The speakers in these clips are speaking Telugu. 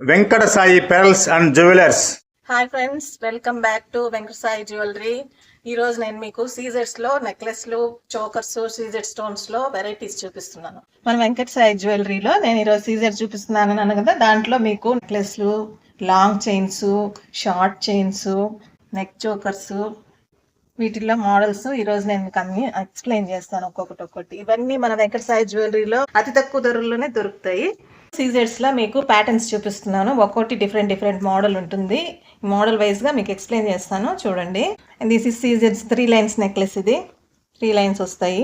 Venkata Sai pearls and jewellers. Hi friends welcome back to Venkata Sai jewellery. ఈ రోజు నేను మీకు సీజర్స్లో నెక్లెస్లు చోకర్స్ సీజర్ స్టోన్స్లో వెరైటీస్ చూపిస్తున్నాను. మన వెంకట సాయి జ్యువెలరీలో నేను ఈరోజు సీజర్ చూపిస్తున్నాను అన్నాను కదా దాంట్లో మీకు నెక్లెస్లు long chains short chains neck chokers వీటిల్లో మోడల్స్ ఈ రోజు నేను మీకు అన్ని ఎక్స్ప్లెయిన్ చేస్తాను ఒక్కొక్కటి ఒక్కటి ఇవన్నీ మన వెంకట సాయి జ్యువెలరీలో అతి తక్కువ ధరల్లోనే దొరుకుతాయి. సీజర్స్లో మీకు ప్యాటర్న్స్ చూపిస్తున్నాను. ఒక్కొక్కటి డిఫరెంట్ డిఫరెంట్ మోడల్ ఉంటుంది. మోడల్ వైజ్గా మీకు ఎక్స్ప్లెయిన్ చేస్తాను. చూడండి. దిస్ ఇస్ సీజర్స్ త్రీ లైన్స్ నెక్లెస్ ఇది. త్రీ లైన్స్ వస్తాయి.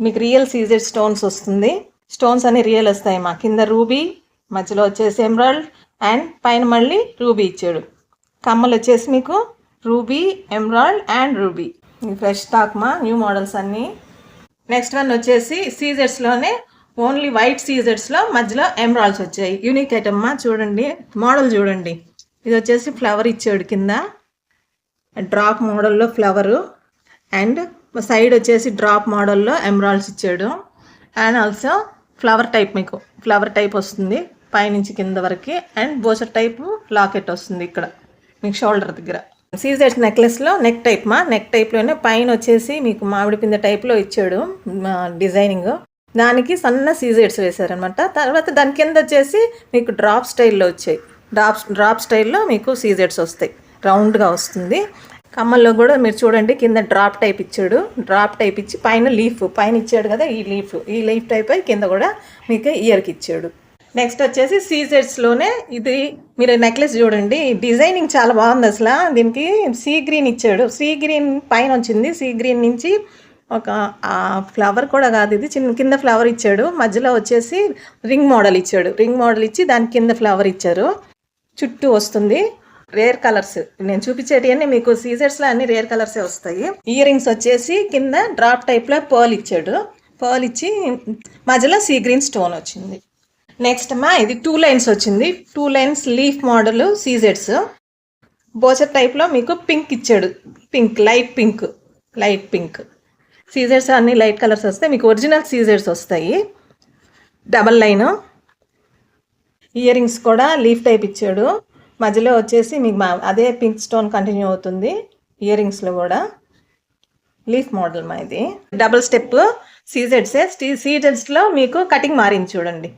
మీకు రియల్ సీజర్ స్టోన్స్ వస్తుంది. స్టోన్స్ అన్ని రియల్ వస్తాయి మా కింద రూబీ మధ్యలో వచ్చేసి ఎమరాల్డ్ అండ్ పైన మళ్ళీ రూబీ ఇచ్చాడు. కమ్మలు వచ్చేసి మీకు ruby emerald and ruby fresh stock మా న్యూ మోడల్స్ అన్నీ. నెక్స్ట్ వన్ వచ్చేసి సీజర్స్లోనే ఓన్లీ వైట్ సీజర్స్లో మధ్యలో ఎమరాల్స్ వచ్చాయి. యూనిక్ ఐటమ్ చూడండి. మోడల్ చూడండి. ఇది వచ్చేసి ఫ్లవర్ ఇచ్చాడు కింద. డ్రాప్ మోడల్లో ఫ్లవరు. అండ్ సైడ్ వచ్చేసి డ్రాప్ మోడల్లో ఎమరాల్స్ ఇచ్చాడు. అండ్ ఆల్సో ఫ్లవర్ టైప్ మీకు. ఫ్లవర్ టైప్ వస్తుంది పైనుంచి కింద వరకు. అండ్ బోసర్ టైప్ లాకెట్ వస్తుంది ఇక్కడ. మీకు షోల్డర్ దగ్గర. సీజర్స్ నెక్లెస్లో నెక్ టైప్ మా. నెక్ టైప్లోనే పైన వచ్చేసి మీకు మామిడి పింద టైప్లో ఇచ్చాడు. డిజైనింగ్. దానికి సన్న సీజెడ్స్ వేశారనమాట తర్వాత దాని కింద వచ్చేసి మీకు డ్రాప్ స్టైల్లో వచ్చాయి. డ్రాప్ డ్రాప్ స్టైల్లో మీకు సీజెడ్స్ వస్తాయి. రౌండ్గా వస్తుంది. కమ్మల్లో కూడా మీరు చూడండి కింద డ్రాప్ టైప్ ఇచ్చాడు. డ్రాప్ టైప్ ఇచ్చి పైన లీఫ్ పైన ఇచ్చాడు కదా ఈ లీఫ్. ఈ లీఫ్ టైప్ అయి కింద కూడా మీకు ఇయర్కి ఇచ్చాడు. నెక్స్ట్ వచ్చేసి సీజెడ్స్లోనే ఇది మీరు నెక్లెస్ చూడండి. డిజైనింగ్ చాలా బాగుంది అసలు. దీనికి సీ గ్రీన్ ఇచ్చాడు. సీ గ్రీన్ పైన వచ్చింది. సీ గ్రీన్ నుంచి ఒక ఫ్లవర్ కూడా కాదు ఇది. చిన్న కింద ఫ్లవర్ ఇచ్చాడు. మధ్యలో వచ్చేసి రింగ్ మోడల్ ఇచ్చాడు. రింగ్ మోడల్ ఇచ్చి దాని కింద ఫ్లవర్ ఇచ్చారు. చుట్టూ వస్తుంది. రేర్ కలర్స్ నేను చూపించేటివన్నీ మీకు సీజర్స్లో అన్ని రేర్ కలర్సే వస్తాయి. ఇయర్ రింగ్స్ వచ్చేసి కింద డ్రాప్ టైప్లో పర్ల్ ఇచ్చాడు. పర్ల్ ఇచ్చి మధ్యలో సీ గ్రీన్ స్టోన్ వచ్చింది. నెక్స్ట్ మా ఇది టూ లైన్స్ వచ్చింది. టూ లైన్స్ లీఫ్ మోడల్ సీజెడ్స్ బోచర్ టైప్లో మీకు పింక్ ఇచ్చాడు. Pink light pink light pink scissors అన్ని లైట్ కలర్స్ వస్తాయి మీకు ఒరిజినల్ సీజర్స్ వస్తాయి. Double line. ఇయర్ రింగ్స్ కూడా లీఫ్ టైప్ ఇచ్చాడు. మధ్యలో వచ్చేసి మీకు మా అదే పింక్ స్టోన్ కంటిన్యూ అవుతుంది ఇయర్ రింగ్స్లో కూడా. లీఫ్ మోడల్ మా ఇది. డబుల్ స్టెప్ సీజెడ్సే సీజెడ్స్లో మీకు కటింగ్ మారింది చూడండి.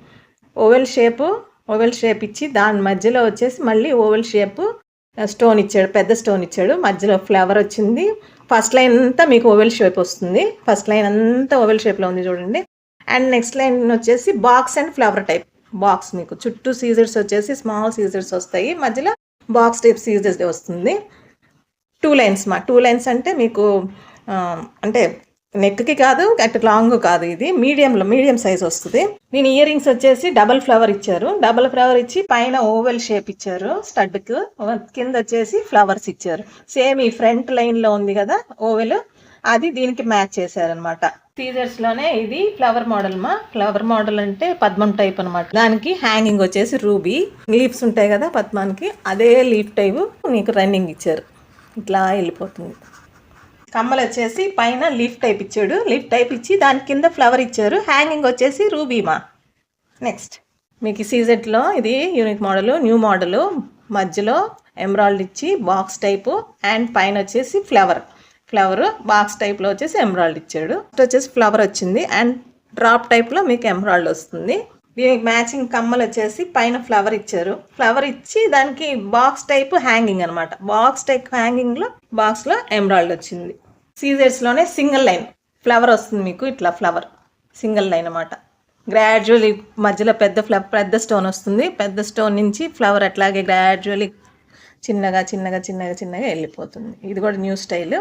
ఓవెల్ షేపు ఓవెల్ షేప్ ఇచ్చి దాని మధ్యలో వచ్చేసి మళ్ళీ ఓవెల్ షేప్ స్టోన్ ఇచ్చాడు పెద్ద స్టోన్ ఇచ్చాడు. మధ్యలో ఫ్లవర్ వచ్చింది. ఫస్ట్ లైన్ అంతా మీకు ఓవెల్ షేప్ వస్తుంది. ఫస్ట్ లైన్ అంతా ఓవెల్ షేప్లో ఉంది చూడండి. అండ్ నెక్స్ట్ లైన్ వచ్చేసి box and flower type. Box మీకు చుట్టూ సీజర్స్ వచ్చేసి స్మాల్ సీజర్స్ వస్తాయి. మధ్యలో బాక్స్ టైప్ సీజర్స్ వస్తుంది. టూ లైన్స్ మా టూ లైన్స్ అంటే మీకు అంటే నెక్కి కాదు అట్ లాంగ్ కాదు ఇది. మీడియంలో మీడియం సైజ్ వస్తుంది. నేను ఇయర్ రింగ్స్ వచ్చేసి డబల్ ఫ్లవర్ ఇచ్చారు. డబల్ ఫ్లవర్ ఇచ్చి పైన ఓవెల్ షేప్ ఇచ్చారు స్టడ్కు. కింద వచ్చేసి ఫ్లవర్స్ ఇచ్చారు. సేమ్ ఈ ఫ్రంట్ లైన్లో ఉంది కదా ఓవెల్ అది దీనికి మ్యాచ్ చేశారనమాట టీజర్స్లోనే ఇది ఫ్లవర్ మోడల్ మా. ఫ్లవర్ మోడల్ అంటే పద్మం టైప్ అనమాట దానికి హ్యాంగింగ్ వచ్చేసి రూబీ. లీవ్స్ ఉంటాయి కదా పద్మానికి అదే లీఫ్ టైప్ నీకు రన్నింగ్ ఇచ్చారు. ఇట్లా వెళ్ళిపోతుంది. కమ్మలు వచ్చేసి పైన లీఫ్ టైప్ ఇచ్చాడు. లీఫ్ టైప్ ఇచ్చి దాని కింద ఫ్లవర్ ఇచ్చారు. హ్యాంగింగ్ వచ్చేసి రూబీమా. నెక్స్ట్ మీకు సీజెట్లో ఇది యూనిక్ మోడల్ న్యూ మోడలు. మధ్యలో ఎమరాల్డ్ ఇచ్చి బాక్స్ టైపు అండ్ పైన వచ్చేసి ఫ్లవర్. ఫ్లవర్ బాక్స్ టైప్లో వచ్చేసి ఎమరాల్డ్ ఇచ్చాడు. నెక్స్ట్ వచ్చేసి ఫ్లవర్ వచ్చింది. అండ్ డ్రాప్ టైప్లో మీకు ఎమరాల్డ్ వస్తుంది. మ్యాచింగ్ కమ్మలు వచ్చేసి పైన ఫ్లవర్ ఇచ్చారు. ఫ్లవర్ ఇచ్చి దానికి బాక్స్ టైప్ హ్యాంగింగ్ అనమాట బాక్స్ టైప్ హ్యాంగింగ్లో బాక్స్లో ఎంబ్రాయిడ్ వచ్చింది. సీజర్స్లోనే సింగిల్ లైన్ ఫ్లవర్ వస్తుంది మీకు ఇట్లా ఫ్లవర్ సింగిల్ లైన్ అనమాట గ్రాడ్యువల్లీ మధ్యలో పెద్ద ఫ్లవర్ పెద్ద స్టోన్ వస్తుంది. పెద్ద స్టోన్ నుంచి ఫ్లవర్ అట్లాగే గ్రాడ్యువల్లీ చిన్నగా చిన్నగా చిన్నగా చిన్నగా వెళ్ళిపోతుంది. ఇది కూడా న్యూ స్టైల్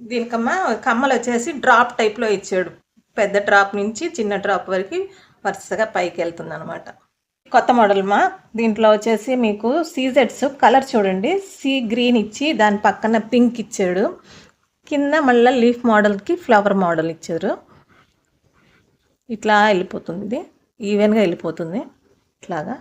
దీనికమ్మ కమ్మలు వచ్చేసి డ్రాప్ టైప్లో ఇచ్చాడు. పెద్ద డ్రాప్ నుంచి చిన్న డ్రాప్ వరకు వరుసగా పైకి వెళ్తుంది అనమాట కొత్త మోడల్ మా దీంట్లో వచ్చేసి మీకు సీజెడ్స్ కలర్ చూడండి. సీ గ్రీన్ ఇచ్చి దాని పక్కన పింక్ ఇచ్చాడు. కింద మళ్ళీ లీఫ్ మోడల్కి ఫ్లవర్ మోడల్ ఇచ్చారు. ఇట్లా వెళ్ళిపోతుంది ఇది. ఈవెన్గా వెళ్ళిపోతుంది. ఇట్లాగా.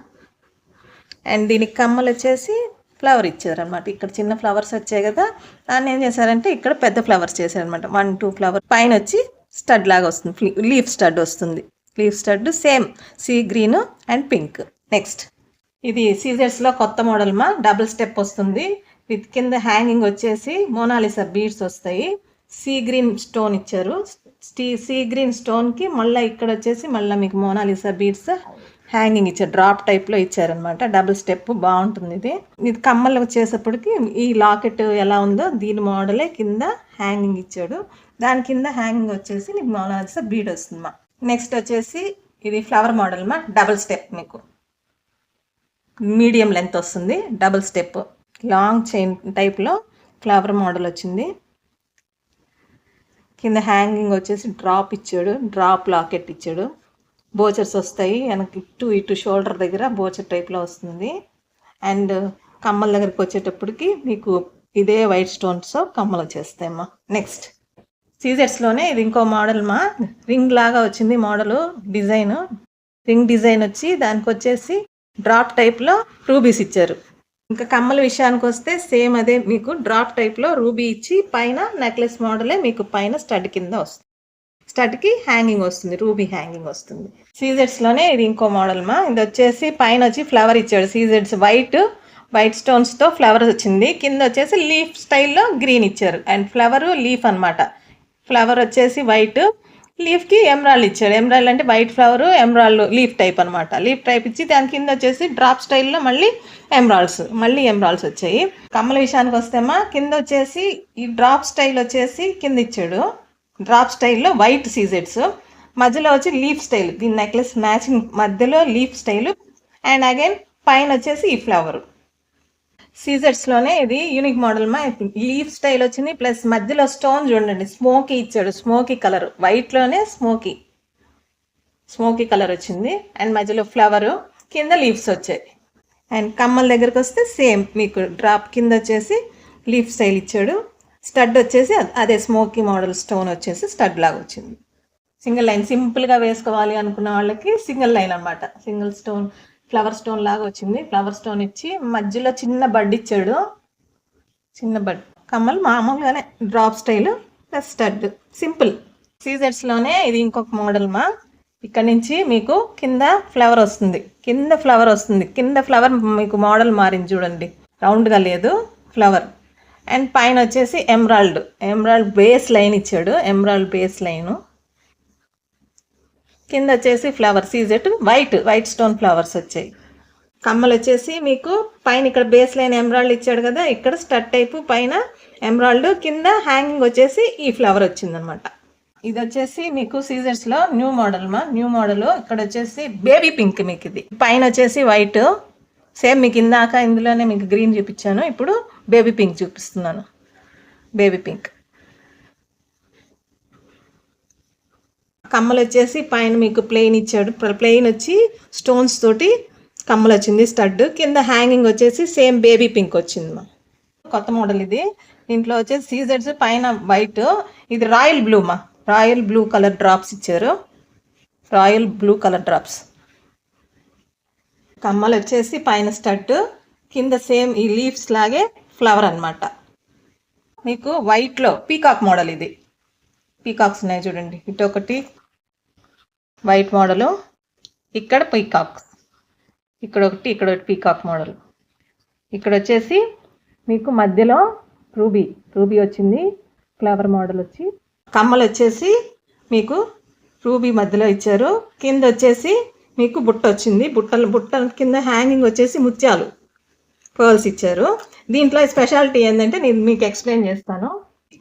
అండ్ దీనికి కమ్మలు వచ్చేసి ఫ్లవర్ ఇచ్చారు అనమాట ఇక్కడ చిన్న ఫ్లవర్స్ వచ్చాయి కదా. దాన్ని ఏం చేశారంటే ఇక్కడ పెద్ద ఫ్లవర్స్ చేశారనమాట వన్ టూ ఫ్లవర్ పైన వచ్చి స్టడ్ లాగా వస్తుంది. లీఫ్ స్టడ్ వస్తుంది. Leaf stud same sea green and pink next ఇది సీజర్స్లో కొత్త మోడల్ మా. డబుల్ స్టెప్ వస్తుంది. విత్ కింద హ్యాంగింగ్ వచ్చేసి మోనాలిసా బీడ్స్ వస్తాయి. సీ గ్రీన్ స్టోన్ ఇచ్చారు. స్టీ సీ గ్రీన్ స్టోన్కి మళ్ళీ ఇక్కడ వచ్చేసి మళ్ళీ మీకు మోనాలిసా బీడ్స్ హ్యాంగింగ్ ఇచ్చారు. డ్రాప్ టైప్లో ఇచ్చారనమాట డబుల్ స్టెప్ బాగుంటుంది ఇది. ఇది కమ్మలు వచ్చేసప్పటికి ఈ లాకెట్ ఎలా ఉందో దీని మోడలే కింద హ్యాంగింగ్ ఇచ్చాడు. దాని కింద హ్యాంగింగ్ వచ్చేసి నీకు మోనాలిసా బీడ్ వస్తుంది మా. నెక్స్ట్ వచ్చేసి ఇది ఫ్లవర్ మోడల్ మా డబుల్ స్టెప్ మీకు. మీడియం లెంత్ వస్తుంది డబుల్ స్టెప్ లాంగ్ చైన్ టైప్లో ఫ్లవర్ మోడల్ వచ్చింది. కింద హ్యాంగింగ్ వచ్చేసి డ్రాప్ ఇచ్చాడు డ్రాప్ లాకెట్ ఇచ్చాడు. బోచర్స్ వస్తాయి వెనక్కి ఇటు ఇటు షోల్డర్ దగ్గర బోచర్ టైప్లో వస్తుంది. అండ్ కమ్మల దగ్గరికి వచ్చేటప్పటికి మీకు ఇదే వైట్ స్టోన్స్ కమ్మలు వచ్చేస్తాయమ్మా నెక్స్ట్ సీజర్స్లోనే ఇది ఇంకో మోడల్ మా. రింగ్ లాగా వచ్చింది మోడల్ డిజైన్. రింగ్ డిజైన్ వచ్చి దానికి వచ్చేసి డ్రాప్ టైప్లో రూబీస్ ఇచ్చారు. ఇంకా కమ్మల విషయానికి వస్తే సేమ్ అదే మీకు డ్రాప్ టైప్లో రూబీ ఇచ్చి పైన నెక్లెస్ మోడలే మీకు పైన స్టడ్ కింద వస్తుంది. స్టడ్కి హ్యాంగింగ్ వస్తుంది రూబీ హ్యాంగింగ్ వస్తుంది. సీజెడ్స్లోనే ఇది ఇంకో మోడల్ మా. ఇది వచ్చేసి పైన వచ్చి ఫ్లవర్ ఇచ్చాడు సీజెడ్స్ వైట్ వైట్ స్టోన్స్తో ఫ్లవర్ వచ్చింది. కింద వచ్చేసి లీఫ్ స్టైల్లో గ్రీన్ ఇచ్చారు. అండ్ ఫ్లవర్ లీఫ్ అన్నమాట. ఫ్లవర్ వచ్చేసి వైట్. లీఫ్కి ఎమ్రాల్ ఇచ్చాడు. ఎమ్రాల్ అంటే white flower emerald leaf type అనమాట లీఫ్ టైప్ ఇచ్చి దాని కింద వచ్చేసి డ్రాప్ స్టైల్లో మళ్ళీ ఎమ్రాల్స్ మళ్ళీ ఎమ్రాల్స్ వచ్చాయి. కమ్మల విషయానికి వస్తేమా కింద వచ్చేసి ఈ డ్రాప్ స్టైల్ వచ్చేసి కింద ఇచ్చాడు. డ్రాప్ స్టైల్లో వైట్ సీజెడ్స్ మధ్యలో వచ్చి లీఫ్ స్టైల్ దీని నెక్లెస్ మ్యాచింగ్ మధ్యలో లీఫ్ స్టైల్ అండ్ అగైన్ పైన వచ్చేసి ఈ ఫ్లవర్ సీజర్స్లోనే ఇది యూనిక్ మోడల్ మా. లీఫ్ స్టైల్ వచ్చింది ప్లస్ మధ్యలో స్టోన్ చూడండి స్మోకీ ఇచ్చాడు స్మోకీ కలర్ వైట్లోనే స్మోకీ స్మోకీ కలర్ వచ్చింది. అండ్ మధ్యలో ఫ్లవర్ కింద లీవ్స్ వచ్చాయి. అండ్ కమ్మల దగ్గరకు వస్తే సేమ్ మీకు డ్రాప్ కింద వచ్చేసి లీఫ్ స్టైల్ ఇచ్చాడు. స్టడ్ వచ్చేసి అదే స్మోకీ మోడల్ స్టోన్ వచ్చేసి స్టడ్ లాగా వచ్చింది. సింగిల్ లైన్ సింపుల్గా వేసుకోవాలి అనుకున్న వాళ్ళకి సింగిల్ లైన్ అన్నమాట. సింగిల్ స్టోన్ ఫ్లవర్ స్టోన్ లాగా వచ్చింది. ఫ్లవర్ స్టోన్ ఇచ్చి మధ్యలో చిన్న బడ్ ఇచ్చాడు. చిన్న బడ్. కమ్మలు మామూలుగానే drop style plus stud simple సీజర్స్లోనే ఇది ఇంకొక మోడల్ మా. ఇక్కడ నుంచి మీకు కింద ఫ్లవర్ వస్తుంది. కింద ఫ్లవర్ వస్తుంది. కింద ఫ్లవర్ మీకు మోడల్ మారింది చూడండి. రౌండ్గా లేదు. ఫ్లవర్. అండ్ పైన వచ్చేసి ఎమరాల్డ్. ఎమరాల్డ్ బేస్ లైన్ ఇచ్చాడు. Emerald base line. కింద వచ్చేసి ఫ్లవర్ ఈజెట్ వైట్ వైట్ స్టోన్ ఫ్లవర్స్ వచ్చాయి. కమ్మలు వచ్చేసి మీకు పైన ఇక్కడ బేస్ లైన్ ఎమరాల్డ్ ఇచ్చాడు కదా ఇక్కడ స్టడ్ టైపు పైన ఎమరాల్డ్ కింద హ్యాంగింగ్ వచ్చేసి ఈ ఫ్లవర్ వచ్చిందనమాట. ఇది వచ్చేసి మీకు సీజర్స్లో న్యూ మోడల్ మా న్యూ మోడల్ ఇక్కడ వచ్చేసి బేబీ పింక్ మీకు ఇది. పైన వచ్చేసి వైట్ సేమ్ మీకు ఇందాక ఇందులోనే మీకు గ్రీన్ చూపించాను ఇప్పుడు బేబీ పింక్ చూపిస్తున్నాను. బేబీ పింక్ కమ్మలు వచ్చేసి పైన మీకు ప్లెయిన్ ఇచ్చాడు. ప్లెయిన్ వచ్చి స్టోన్స్ తోటి కమ్మలు వచ్చింది స్టడ్ కింద హ్యాంగింగ్ వచ్చేసి సేమ్ బేబీ పింక్ వచ్చింది మా కొత్త మోడల్ ఇది. దీంట్లో వచ్చేసి సీజర్స్ పైన వైట్ ఇది రాయల్ బ్లూ మా రాయల్ బ్లూ కలర్ డ్రాప్స్ ఇచ్చారు. రాయల్ బ్లూ కలర్ డ్రాప్స్ కమ్మలు వచ్చేసి పైన స్టడ్ కింద సేమ్ ఈ లీవ్స్ లాగే ఫ్లవర్ అన్నమాట. మీకు వైట్లో పీకాక్ మోడల్ ఇది. పీకాక్స్ ఉన్నాయి చూడండి. ఇటు ఒకటి వైట్ మోడలు ఇక్కడ పీకాక్స్. ఇక్కడ ఒకటి ఇక్కడ ఒకటి పీకాక్ మోడల్. ఇక్కడ వచ్చేసి మీకు మధ్యలో రూబీ రూబీ వచ్చింది ఫ్లవర్ మోడల్ వచ్చి. కమ్మలు వచ్చేసి మీకు రూబీ మధ్యలో ఇచ్చారు. కింద వచ్చేసి మీకు బుట్ట వచ్చింది. బుట్టలు బుట్ట కింద హ్యాంగింగ్ వచ్చేసి ముత్యాలు పర్ల్స్ ఇచ్చారు. దీంట్లో స్పెషాలిటీ ఏంటంటే నేను మీకు ఎక్స్ప్లెయిన్ చేస్తాను.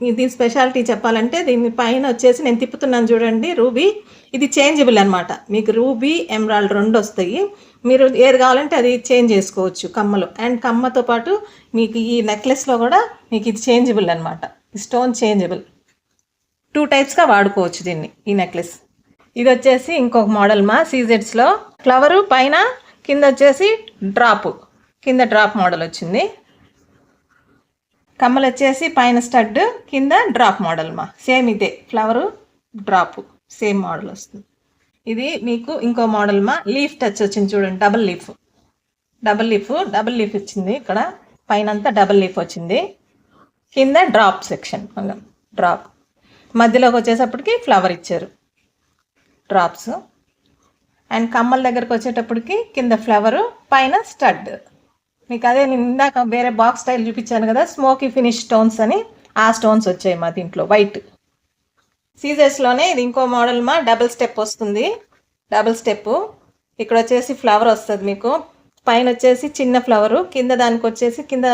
ఇది స్పెషాలిటీ చెప్పాలంటే దీని పైన వచ్చేసి నేను తిప్పుతున్నాను చూడండి రూబీ. ఇది చేంజబుల్ అనమాట మీకు రూబీ ఎమరాల్డ్ రెండు వస్తాయి. మీరు ఏది కావాలంటే అది చేంజ్ చేసుకోవచ్చు కమ్మలు. అండ్ కమ్మతో పాటు మీకు ఈ నెక్లెస్లో కూడా మీకు ఇది చేంజబుల్ అనమాట స్టోన్ చేంజబుల్ టూ టైప్స్గా వాడుకోవచ్చు దీన్ని ఈ నెక్లెస్ ఇది వచ్చేసి ఇంకొక మోడల్ మా సీజెడ్స్లో ఫ్లవరు పైన కింద వచ్చేసి డ్రాప్ కింద డ్రాప్ మోడల్ వచ్చింది. కమ్మలు వచ్చేసి పైన స్టడ్ కింద డ్రాప్ మోడల్ మా. సేమ్ ఇదే. Flower drop. సేమ్ మోడల్ వస్తుంది. ఇది మీకు ఇంకో మోడల్ మా. లీఫ్ టచ్ వచ్చింది చూడండి. Double leaf. Double leaf. Double leaf ఇచ్చింది ఇక్కడ. పైన అంతా డబుల్ లీఫ్ వచ్చింది. కింద డ్రాప్ సెక్షన్. డ్రాప్. మధ్యలోకి వచ్చేసప్పటికి ఫ్లవర్ ఇచ్చారు. డ్రాప్స్. అండ్ కమ్మల దగ్గరకు వచ్చేటప్పటికి కింద ఫ్లవరు పైన స్టడ్. మీకు అదే నేను ఇందాక వేరే బాక్స్ స్టైల్ చూపించాను కదా స్మోకీ ఫినిష్ స్టోన్స్ అని. ఆ స్టోన్స్ వచ్చాయి మా దీంట్లో వైట్ సీజర్స్లోనే ఇది ఇంకో మోడల్ మా డబుల్ స్టెప్ వస్తుంది. డబుల్ స్టెప్ ఇక్కడ వచ్చేసి ఫ్లవర్ వస్తుంది మీకు. పైన వచ్చేసి చిన్న ఫ్లవరు కింద దానికి వచ్చేసి కింద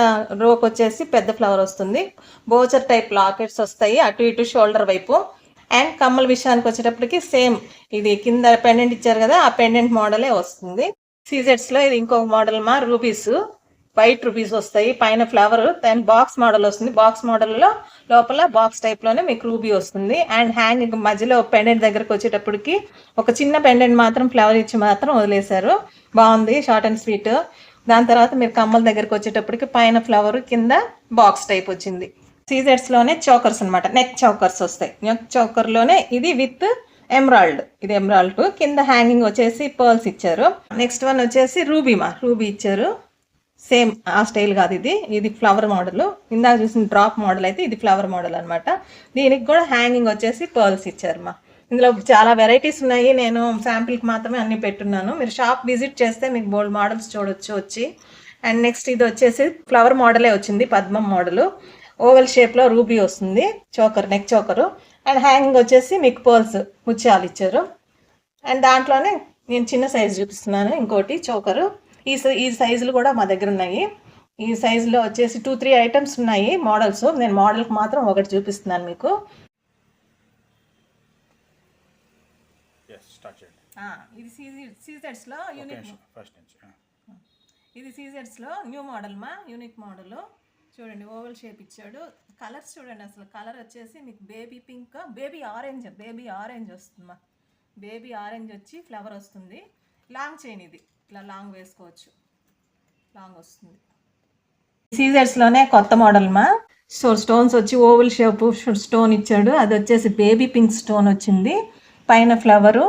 రోకి వచ్చేసి పెద్ద ఫ్లవర్ వస్తుంది. బోచర్ టైప్ లాకెట్స్ వస్తాయి అటు ఇటు షోల్డర్ వైపు. అండ్ కమ్మల విషయానికి వచ్చేటప్పటికి సేమ్ ఇది కింద పెండెంట్ ఇచ్చారు కదా ఆ పెండెంట్ మోడలే వస్తుంది. సీజెట్స్లో ఇది ఇంకొక మోడల్ మా రూబీస్ వైట్ రూపీస్ వస్తాయి పైన ఫ్లవర్ దెన్ బాక్స్ మోడల్ వస్తుంది. బాక్స్ మోడల్లో లోపల బాక్స్ టైప్లోనే మీకు రూబీ వస్తుంది. అండ్ హ్యాంగ్ మధ్యలో పెండెంట్ దగ్గరకు వచ్చేటప్పటికి ఒక చిన్న పెండెంట్ మాత్రం ఫ్లవర్ ఇచ్చి మాత్రం వదిలేశారు. బాగుంది షార్ట్ అండ్ స్వీట్ దాని తర్వాత మీరు కమ్మల దగ్గరకు వచ్చేటప్పటికి పైన ఫ్లవర్ కింద బాక్స్ టైప్ వచ్చింది. సీజర్స్లోనే చౌకర్స్ అన్నమాట. నెక్ చౌకర్స్ వస్తాయి. నెక్ చౌకర్లోనే ఇది విత్ ఎమరాల్డ్ ఇది ఎమరాల్డ్ కింద హ్యాంగింగ్ వచ్చేసి పర్ల్స్ ఇచ్చారు. నెక్స్ట్ వన్ వచ్చేసి రూబీమా రూబీ ఇచ్చారు. సేమ్ ఆ స్టైల్ కాదు ఇది. ఇది ఫ్లవర్ మోడల్. ఇందాక చూసిన డ్రాప్ మోడల్ అయితే ఇది ఫ్లవర్ మోడల్ అనమాట దీనికి కూడా హ్యాంగింగ్ వచ్చేసి పర్ల్స్ ఇచ్చారు ఇందులో చాలా వెరైటీస్ ఉన్నాయి. నేను శాంపిల్కి మాత్రమే అన్ని పెట్టున్నాను. మీరు షాప్ విజిట్ చేస్తే మీకు బోల్డ్ మోడల్స్ చూడొచ్చు వచ్చి. అండ్ నెక్స్ట్ ఇది వచ్చేసి ఫ్లవర్ మోడలే వచ్చింది పద్మం మోడల్. ఓవెల్ షేప్లో రూబీ వస్తుంది choker neck choker. And hanging వచ్చేసి మీకు పర్ల్స్ ముత్యాలు ఇచ్చారు. అండ్ దాంట్లోనే నేను చిన్న సైజు చూపిస్తున్నాను. ఇంకోటి చోకరు. ఈ సై- ఈ సైజులు కూడా మా దగ్గర ఉన్నాయి. ఈ సైజులో వచ్చేసి టూ త్రీ ఐటమ్స్ ఉన్నాయి మోడల్స్. నేను మోడల్కి మాత్రం ఒకటి చూపిస్తున్నాను మీకు. ఇది సీజీ సీజెడ్స్లో యూనిక్ ఫస్ట్ నుంచి ఇది సీజెడ్స్లో న్యూ మోడల్ మా యూనిక్ మోడల్. చూడండి ఓవల్ షేప్ ఇచ్చాడు. కలర్స్ చూడండి అసలు. కలర్ వచ్చేసి మీకు baby pink baby orange baby orange వస్తుందమ్మా బేబీ ఆరెంజ్ వచ్చి ఫ్లవర్ వస్తుంది. లాంగ్ చైన్ ఇది. ఇట్లా లాంగ్ వేసుకోవచ్చు. లాంగ్ వస్తుంది. సీజర్స్లోనే కొత్త మోడల్ మా సో స్టోన్స్ వచ్చి ఓవల్ షేప్ స్టోన్ ఇచ్చాడు. అది వచ్చేసి బేబీ పింక్ స్టోన్ వచ్చింది. పైన ఫ్లవరు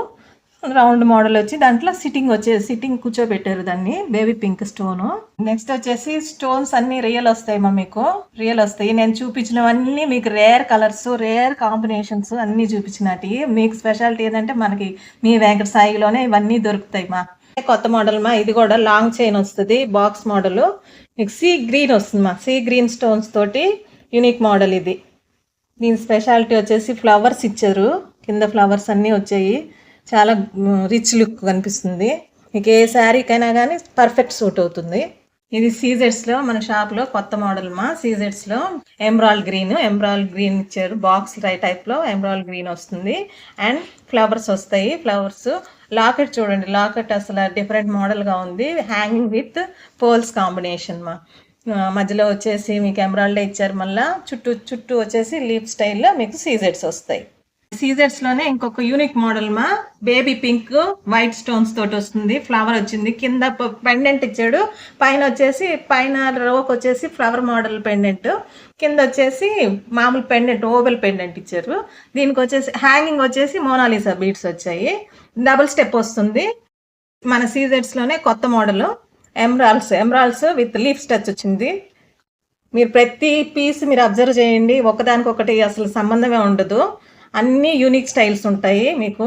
రౌండ్ మోడల్ వచ్చి దాంట్లో సిట్టింగ్ వచ్చేసి సిట్టింగ్ కూర్చోబెట్టారు దాన్ని బేబీ పింక్ స్టోన్ నెక్స్ట్ వచ్చేసి స్టోన్స్ అన్ని రియల్ వస్తాయి మా మీకు. రియల్ వస్తాయి. నేను చూపించినవన్నీ మీకు రేర్ కలర్స్ రేర్ కాంబినేషన్స్ అన్నీ చూపించినటి. మీకు స్పెషాలిటీ ఏంటంటే మనకి మీ వెంకట సాయిలోనే ఇవన్నీ దొరుకుతాయి మా కొత్త మోడల్ మా ఇది కూడా లాంగ్ చైన్ వస్తుంది బాక్స్ మోడల్ మీకు సీ గ్రీన్ వస్తుంది మా సీ గ్రీన్ స్టోన్స్ తోటి యూనిక్ మోడల్ ఇది. దీని స్పెషాలిటీ వచ్చేసి ఫ్లవర్స్ ఇచ్చారు. కింద ఫ్లవర్స్ అన్నీ వచ్చాయి. చాలా రిచ్ లుక్ కనిపిస్తుంది. మీకు ఏ శారీకైనా కానీ పర్ఫెక్ట్ సూట్ అవుతుంది. ఇది సీజెడ్స్లో మన షాప్లో కొత్త మోడల్ మా. సీజెడ్స్లో ఎమ్రాల్ గ్రీన్. ఎమ్రాల్ గ్రీన్ ఇచ్చారు. బాక్స్ రై టైప్లో ఎమ్రాల్ గ్రీన్ వస్తుంది. అండ్ ఫ్లవర్స్ వస్తాయి. ఫ్లవర్స్ లాకెట్ చూడండి. లాకెట్ అసలు డిఫరెంట్ మోడల్గా ఉంది. హ్యాంగింగ్ విత్ పోల్స్ కాంబినేషన్ మా. మధ్యలో వచ్చేసి మీకు ఎమరాల్డ్ ఇచ్చారు మళ్ళీ. చుట్టూ చుట్టూ వచ్చేసి లీప్ స్టైల్లో మీకు సీజెడ్స్ వస్తాయి. సీజర్స్లోనే ఇంకొక యూనిక్ మోడల్ మా. బేబీ పింక్ వైట్ స్టోన్స్ తోటి వస్తుంది. ఫ్లవర్ వచ్చింది. కింద పెండెంట్ ఇచ్చాడు. పైన వచ్చేసి పైన రోకి వచ్చేసి ఫ్లవర్ మోడల్ పెండెంట్ కింద వచ్చేసి మామూలు పెండెంట్ ఓవెల్ పెండెంట్ ఇచ్చారు. దీనికి వచ్చేసి హ్యాంగింగ్ వచ్చేసి మోనాలిసా బీడ్స్ వచ్చాయి. డబుల్ స్టెప్ వస్తుంది. మన సీజర్స్లోనే కొత్త model emeralds emeralds with leaf touch వచ్చింది. మీరు ప్రతి పీస్ మీరు అబ్జర్వ్ చేయండి. ఒకదానికొకటి అసలు సంబంధమే ఉండదు. అన్ని యూనిక్ స్టైల్స్ ఉంటాయి మీకు.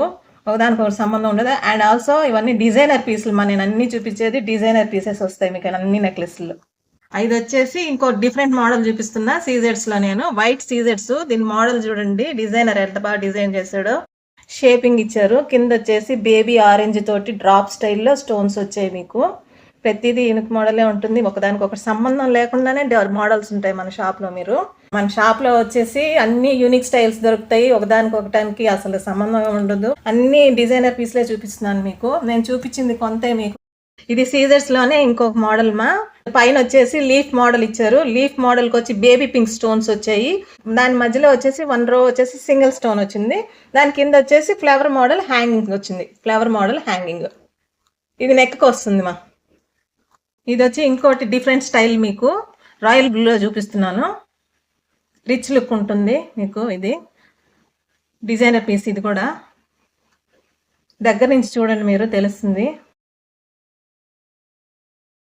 ఒకదానికొకటి సంబంధం ఉండదు. అండ్ ఆల్సో ఇవన్నీ డిజైనర్ పీసులు మా నేను అన్ని చూపించేది డిజైనర్ పీసెస్ వస్తాయి మీకు అన్ని నెక్లెస్లు ఇది వచ్చేసి ఇంకో డిఫరెంట్ మోడల్ చూపిస్తున్నా. సీజెడ్స్లో నేను. వైట్ సీజెడ్స్ దీని మోడల్ చూడండి. డిజైనర్ ఎంత బాగా డిజైన్ చేశాడో. షేపింగ్ ఇచ్చారు. కింద వచ్చేసి బేబీ ఆరెంజ్ తోటి డ్రాప్ స్టైల్లో స్టోన్స్ వచ్చాయి మీకు. ప్రతిదీ యూనిక్ మోడలే ఉంటుంది. ఒకదానికి ఒకటి సంబంధం లేకుండానే మోడల్స్ ఉంటాయి మన షాప్లో మీరు. మన షాప్లో వచ్చేసి అన్ని యూనిక్ స్టైల్స్ దొరుకుతాయి. ఒకదానికి ఒకటానికి అసలు సంబంధం ఉండదు. అన్ని డిజైనర్ పీస్లే చూపిస్తున్నాను మీకు. నేను చూపించింది కొంతే మీకు. ఇది సీజర్స్లోనే ఇంకొక మోడల్ మా. పైన వచ్చేసి లీఫ్ మోడల్ ఇచ్చారు. లీఫ్ మోడల్కి వచ్చి బేబీ పింక్ స్టోన్స్ వచ్చాయి. దాని మధ్యలో వచ్చేసి వన్ రో వచ్చేసి సింగిల్ స్టోన్ వచ్చింది. దాని కింద వచ్చేసి ఫ్లవర్ మోడల్ హ్యాంగింగ్ వచ్చింది. ఫ్లవర్ మోడల్ హ్యాంగింగ్ ఇది నెక్కి వస్తుంది మా. ఇది వచ్చి ఇంకోటి డిఫరెంట్ స్టైల్ మీకు. రాయల్ బ్లూలో చూపిస్తున్నాను. రిచ్ లుక్ ఉంటుంది మీకు ఇది. డిజైనర్ పీస్ ఇది కూడా. దగ్గర నుంచి చూడండి మీరు తెలుస్తుంది.